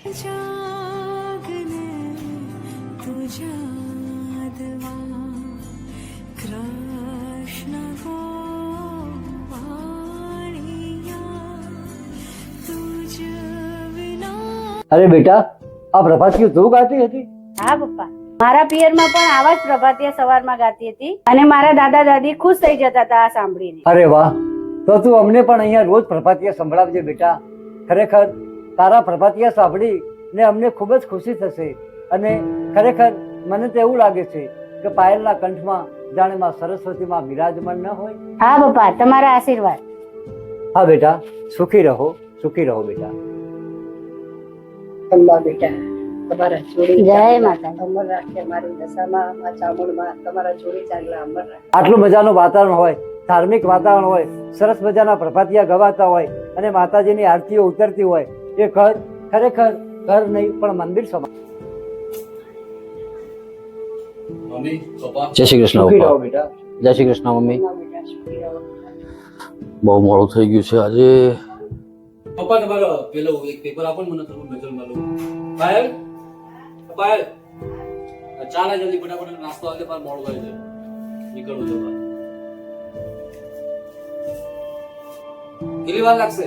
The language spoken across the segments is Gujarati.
જાગને તુજા દવા કૃષ્ણ અરે બેટા આ પ્રભાતીઓ તું ગાતી હતી હા પપ્પા. મારા પિયરમાં પણ આવા જ પ્રભાતીય સવારમાં ગાતી હતી અને મારા દાદા દાદી ખુશ થઈ જતા હતા આ સાંભળીને. અરે વાહ તો તું અમને પણ અહીંયા રોજ પ્રભાતીય સંભળાવજે બેટા. ખરેખર તારા પ્રભાતિયા સાંભળી ને અમને ખૂબ જ ખુશી થશે અને ખરેખર મને તો એવું લાગે છે કે પાયલના કંઠમાં જાણે માં સરસ્વતીમાં બિરાજમાન ન હોય. હા બાપા તમારા આશીર્વાદ. હા બેટા સુખી રહો સુખી રહો બેટા. અંબા બેટા તમારા જોડી જય માતા અમર રાખે મારી દશામાં મા ચામુંડમાં તમારા જોડી ચાંદલા અમર રાખે. આટલું મજાનું વાતાવરણ હોય ધાર્મિક વાતાવરણ હોય સરસ મજાના પ્રભાતિયા ગવાતા હોય અને માતાજીની આરતીઓ ઉતરતી હોય એ ઘર ખરેખર ઘર નહીં પણ મંદિર સમાન જય શ્રી કૃષ્ણ જય શ્રી કૃષ્ણ મમ્મી. બહુ મોડું થઈ ગયું છે આજે. પપ્પા તમારો પેલો એક પેપર આપો ને મને થોડું નજર મળો પાયલ પાયલ ચાલે જલ્દી ફટાફટ નાસ્તો આવે પર મોડું થાય છે. નીકળવું છે કેટલી વાર લાગશે?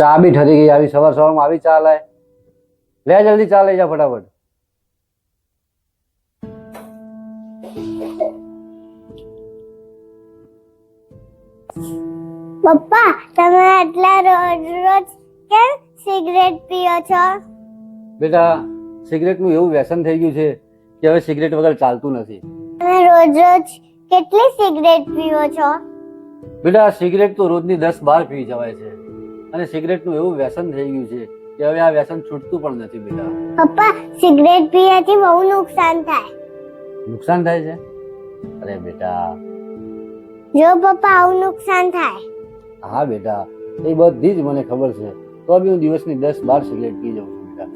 ચા બી ઠરી ગઈ આવી સવાર સવારમાં આવી ચા લાય. લે જલ્દી ચા લઈ જા ફટાફટ. પપ્પા તમે આટલા રોજ રોજ કેમ સિગરેટ પીઓ છો? બેટા સિગરેટનું એવું વ્યસન થઈ ગયું છે કે હવે સિગરેટ વગર ચાલતું નથી. તમે રોજ રોજ કેટલી સિગરેટ પીઓ છો? બેટા સિગરેટ તો રોજની દસ બાર પી જવાય છે. અને સિગરેટનું એવું વ્યસન થઈ ગયું છે કે હવે આ વ્યસન છૂટતું પણ નથી બેટા. પપ્પા સિગરેટ પીવાથી બહુ નુકસાન થાય. નુકસાન થાય છે? અરે બેટા. જો પપ્પા આવું નુકસાન થાય. હા બેટા એ બધી જ મને ખબર છે. તો બી હું દિવસની દસ બાર સિગરેટ પી જાઉં છું બેટા.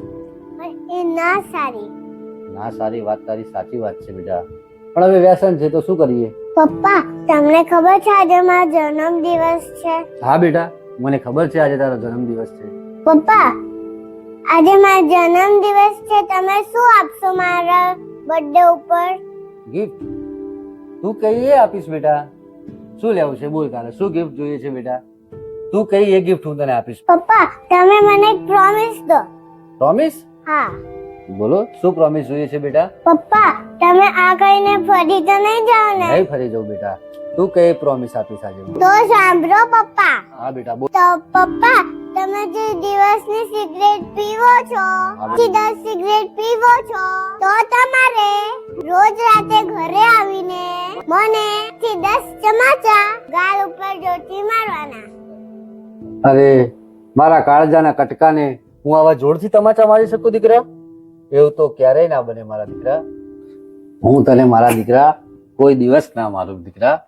પણ એ ના સારી. ના સારી વાત તારી સાચી વાત છે બેટા. પણ હવે વ્યસન છે તો શું કરીએ? પપ્પા તમને ખબર છે આજે મારો જન્મ દિવસ છે? હા બેટા. મને ખબર છે આજે તારો જન્મ દિવસ છે. પપ્પા આજે મારો જન્મ દિવસ છે તમે શું આપશો મારા બર્થડે ઉપર? ગિફ્ટ તું કઈ એ આપીશ બેટા? શું લેવું છે? બોલ તારે. શું ગિફ્ટ જોઈએ છે બેટા? તું કઈ એ ગિફ્ટ હું તને આપીશ? પપ્પા તમે મને એક પ્રોમિસ દો. પ્રોમિસ હા. બોલો શું પ્રોમિસ જોઈએ છે બેટા? પપ્પા તમે આ કહીને ફરી તો નહીં જાઓ ને? નહીં ફરી જાવ બેટા. તું કઈ પ્રોમિસ આપીશ આજે તો સાંભળો પપ્પા. હા બેટા બોલ. તો પપ્પા તમે જે દિવસની સિગરેટ પીવો છો દસ સિગરેટ પીવો છો તો તમારે રોજ રાતે ઘરે આવીને મને થી દસ ચમાચા ગાલ ઉપર જોટી મારવાના. અરે મારા કાળજાના કટકાને હું આવા જોરથી તમાચા મારી શકું દીકરા? એવું તો ક્યારેય ના બને મારા દીકરા. હું તને મારા દીકરા કોઈ દિવસ ના મારું દીકરા.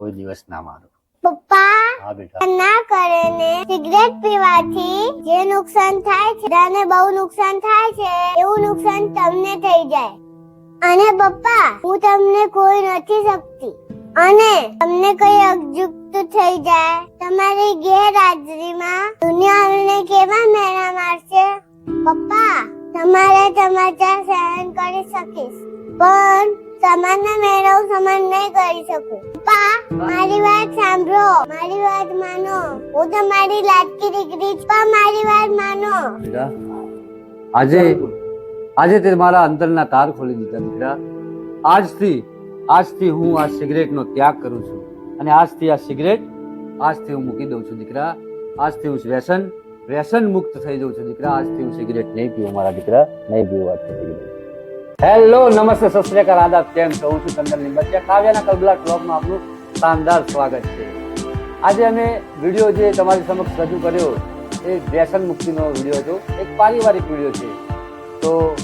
કોઈ દિવસ ના મારો. પપ્પા હા બેટા. ના કરે ને સિગરેટ પીવાથી જે નુકસાન થાય છે બધાને બહુ નુકસાન થાય છે એવું નુકસાન તમને થઈ જાય. અને પપ્પા હું તમને કોઈ નથી શકતી. અને તમને કઈ અગજુક્ત થઈ જાય તમારી ગેરહાજરીમાં દુનિયા આવીને કેવા મેળા મારશે? પપ્પા તમારે સમાચાર સહન કરી શકીશ પણ સમાનના મેળવ સમાન નહીં કરી શકું. પપ્પા મારી વાત સાંભળો, મારી વાત માનો. હું તમારી લાડકી દીકરી પણ મારી વાત માનો. આજે આજે તે મારા અંતરના તાર ખોલી દીધા, દીકરા. આજથી આજથી હું આ સિગરેટનો ત્યાગ કરું છું. અને આજથી આ સિગરેટ, આજથી હું મૂકી દઉં છું, દીકરા. આજથી હું વ્યસન વ્યસન મુક્ત થઈ જઉં છું, દીકરા. આજથી હું સિગરેટ નહીં પીવું, મારા દીકરા. નહીં પીવું આજથી હેલો, નમસ્તે, સત શ્રી આદાબ કેમ છો? હું છું ચંદન લીંબચિયા કાવ્યાના કલબલા ક્લબમાં આપનું શાનદાર સ્વાગત છે. આજે અમે વીડિયો જે તમારી સમક્ષ રજૂ કર્યો, એ વ્યસન મુક્તિનો વીડિયો હતો. એક પારિવારિક વીડિયો છે. તો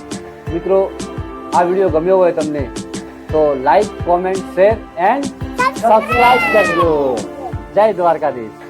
મિત્રો, આ વીડિયો ગમ્યો હોય તમને, તો like comment share and subscribe કરજો. જય દ્વારકાધીશ.